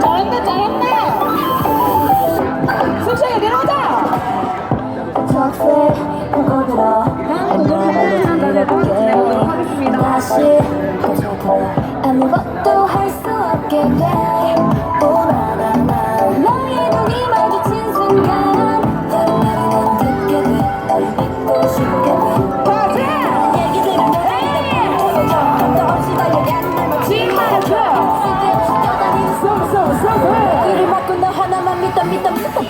잘한다 잘한다. 승ሻ야 내려오자. 적색 오늘로 진행하도록 하겠습니다. 다시 가져가 아무것도 할 수 없게 돼. 오나나나. 너의 눈이 마주친 순간 다른 말은 듣게 돼널 믿고 싶게